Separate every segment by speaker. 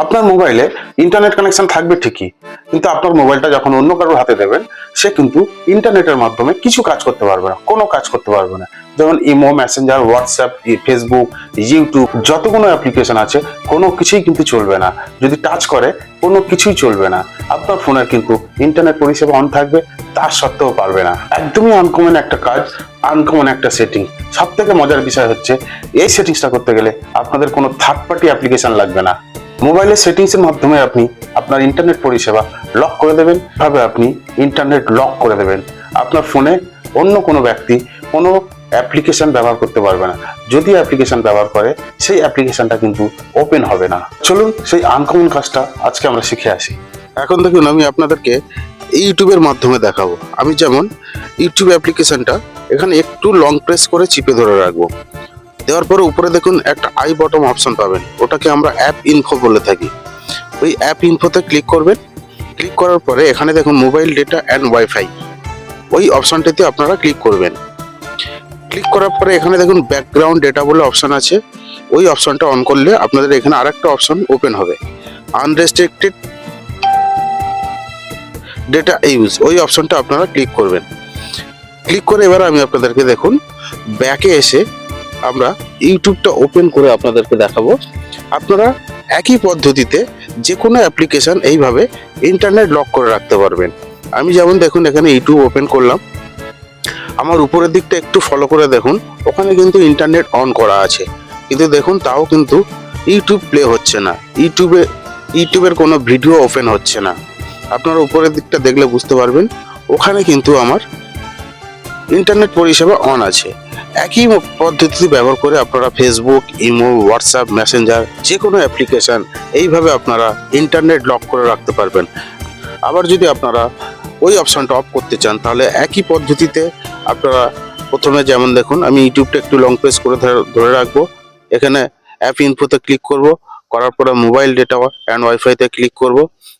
Speaker 1: আপনার মোবাইলে internet connection থাকবে ঠিকই, কিন্তু আপনার মোবাইলটা যখন অন্য কারোর হাতে দেবেন, সে কিন্তু ইন্টারনেটের মাধ্যমে কিছু কাজ করতে পারবে না, কোনো কাজ করতে পারবে না। যেমন imo Messenger WhatsApp Facebook YouTube যত কোনো অ্যাপ্লিকেশন আছে, কোনো কিছুই কিন্তু চলবে না। যদি টাচ করে, কোনো কিছুই চলবে না। আপনার ফোনের কিন্তু ইন্টারনেট পরিষেবা অন থাকবে তার সত্ত্বেও পারবে না। একদমই আনকমন একটা কাজ আনকমন একটা সেটিং সব থেকে মজার বিষয় হচ্ছে, এই সেটিংসটা করতে গেলে আপনাদের কোনো থার্ড পার্টি অ্যাপ্লিকেশন লাগবে না। মোবাইলের সেটিংসের মাধ্যমে আপনি আপনার ইন্টারনেট পরিষেবা লক করে দেবেন। ভাবে আপনি ইন্টারনেট লক করে দেবেন। আপনার ফোনে অন্য কোনো ব্যক্তি কোনো অ্যাপ্লিকেশন ব্যবহার করতে পারবে না। যদি অ্যাপ্লিকেশন ব্যবহার করে, সেই অ্যাপ্লিকেশনটা কিন্তু ওপেন হবে না। চলুন সেই আনকমন কাজটা আজকে আমরা শিখে আসি। এখন দেখুন, আমি আপনাদেরকে ইউটিউবের মাধ্যমে দেখাবো। আমি যেমন ইউটিউব অ্যাপ্লিকেশনটা এখানে একটু লং প্রেস করে চিপে ধরে রাখব। দেওয়ার পরে উপরে দেখুন একটা আই বটম অপশন পাবেন। ওটাকে আমরা অ্যাপ ইনফো বলে থাকি। ওই অ্যাপ ইনফোতে ক্লিক করবেন। ক্লিক করার পরে এখানে দেখুন মোবাইল ডেটা অ্যান্ড ওয়াইফাই ওই অপশনটিতে আপনারা ক্লিক করবেন। ক্লিক করার পরে এখানে দেখুন ব্যাকগ্রাউন্ড ডেটা বলে অপশন আছে। ওই অপশনটা অন করলে আপনাদের এখানে আরেকটা অপশন ওপেন হবে। আনরেস্ট্রিক্টেড ডেটা ইউজ ওই অপশনটা আপনারা ক্লিক করবেন। ক্লিক করে এবার আমি আপনাদেরকে দেখুন ব্যাকে এসে আমরা ইউটিউবটা ওপেন করে আপনাদেরকে দেখাবো। আপনারা একই পদ্ধতিতে যে কোনো অ্যাপ্লিকেশন এইভাবে ইন্টারনেট লক করে রাখতে পারবেন। আমি যেমন দেখুন এখানে ইউটিউব ওপেন করলাম। আমার উপরের দিকটা একটু ফলো করে দেখুন। ওখানে কিন্তু ইন্টারনেট অন করা আছে। কিন্তু দেখুন তাও কিন্তু ইউটিউব প্লে হচ্ছে না। ইউটিউবে, ইউটিউবের কোনো ভিডিও ওপেন হচ্ছে না। আপনারা উপরের দিকটা দেখলে বুঝতে পারবেন। ওখানে কিন্তু আমার ইন্টারনেট পরিষেবা অন আছে। একই পদ্ধতি ব্যবহার করে আপনারা ফেসবুক ইমো হোয়াটসঅ্যাপ মেসেঞ্জার যে কোনো অ্যাপ্লিকেশন এইভাবে আপনারা ইন্টারনেট লক করে রাখতে পারবেন। আবার যদি আপনারা ওই অপশানটা অফ করতে চান, তাহলে একই পদ্ধতিতে আপনারা প্রথমে যেমন দেখুন, আমি ইউটিউবটা একটু লং প্রেস করে ধরে রাখব। এখানে অ্যাপ ইনফোতে ক্লিক করব। করার পরে মোবাইল ডেটা অ্যান্ড ওয়াইফাইতে ক্লিক করব।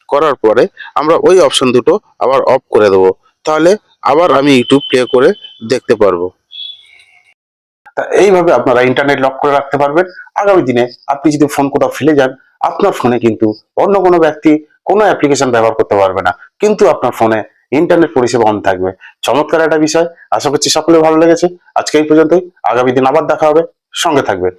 Speaker 1: করার পরে আমরা ওই অপশন দুটো আবার অফ করে দেবো। তাহলে আবার আমি ইউটিউব প্লে করে দেখতে পারব। তা এইভাবে আপনারা ইন্টারনেট লক করে রাখতে পারবেন। আগামী দিনে আপনি যদি ফোন কোথাও ফেলে যান, আপনার ফোনে কিন্তু অন্য কোনো ব্যক্তি কোনো অ্যাপ্লিকেশন ব্যবহার করতে পারবে না। কিন্তু আপনার ফোনে ইন্টারনেট পরিষেবা অন থাকবে। চমৎকার একটা বিষয়। আশা করছি সকলে ভালো লেগেছে। আজকে এই পর্যন্তই। আগামী দিন আবার দেখা হবে। সঙ্গে থাকবেন।